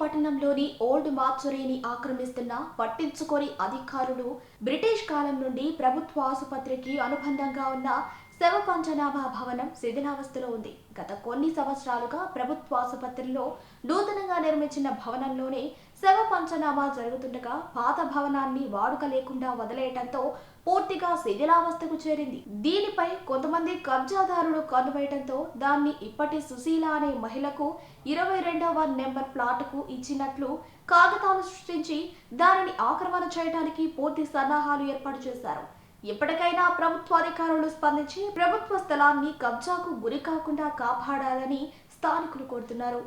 పట్టణంలోని ఓల్డ్ మార్చురీని ఆక్రమిస్తున్న పట్టించుకొని అధికారులు బ్రిటిష్ కాలం నుండి ప్రభుత్వ ఆసుపత్రికి అనుబంధంగా ఉన్న శవ పంచనామా భవనం శిథిలావస్థలో ఉంది. గత కొన్ని సంవత్సరాలుగా ప్రభుత్వ ఆసుపత్రిలో నూతనంగా నిర్మించిన భవనంలోనే శవ పంచనామా జరుగుతుండగా పాత భవనాన్ని వాడుక లేకుండా వదిలేయటంతో పూర్తిగా శిథిలావస్థకు చేరింది. దీనిపై కొంతమంది కబ్జాదారులు కన్నువేయడంతో దాన్ని ఇప్పటి సుశీల అనే మహిళకు ఇరవై రెండవ నెంబర్ ప్లాట్కు ఇచ్చినట్లు కాగితాలు సృష్టించి దానిని ఆక్రమణ చేయడానికి పూర్తి సన్నాహాలు ఏర్పాటు చేశారు. ఇప్పటికైనా ప్రభుత్వ అధికారులు స్పందించి ప్రభుత్వ స్థలాన్ని కబ్జాకు గురి కాకుండా కాపాడాలని స్థానికులు కోరుతున్నారు.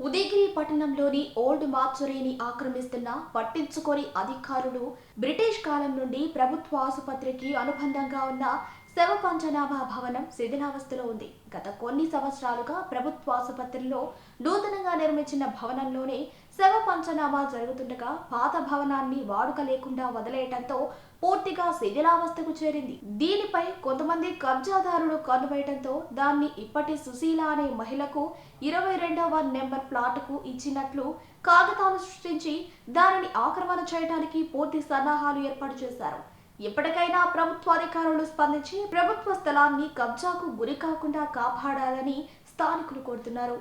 ఉదయగిరి పట్టణంలోని ఓల్డ్ మార్చురీని ఆక్రమిస్తున్న పట్టించుకొని అధికారులు బ్రిటిష్ కాలం నుండి ప్రభుత్వ ఆసుపత్రికి అనుబంధంగా ఉన్న శవ పంచనాభా భవనం శిథిలావస్థలో ఉంది. గత కొన్ని సంవత్సరాలుగా ప్రభుత్వ ఆసుపత్రిలో నూతనంగా నిర్మించిన భవనంలోనే శవ పంచనామా జరుగుతుండగా పాత భవనాన్ని వాడుక లేకుండా వదిలేయటంతో పూర్తిగా శిథిలావస్థకు చేరింది. దీనిపై కొంతమంది కబ్జాదారులు కన్నువేయడంతో దాన్ని ఇప్పటి సుశీల అనే మహిళకు ఇరవై రెండవ నెంబర్ ప్లాట్కు ఇచ్చినట్లు కాగితాలు సృష్టించి దానిని ఆక్రమణ చేయడానికి పూర్తి సన్నాహాలు ఏర్పాటు చేశారు. ఇప్పటికైనా ప్రభుత్వాధికారులు స్పందించి ప్రభుత్వ స్థలాన్ని కబ్జాకు గురి కాకుండా కాపాడాలని స్థానికులు కోరుతున్నారు.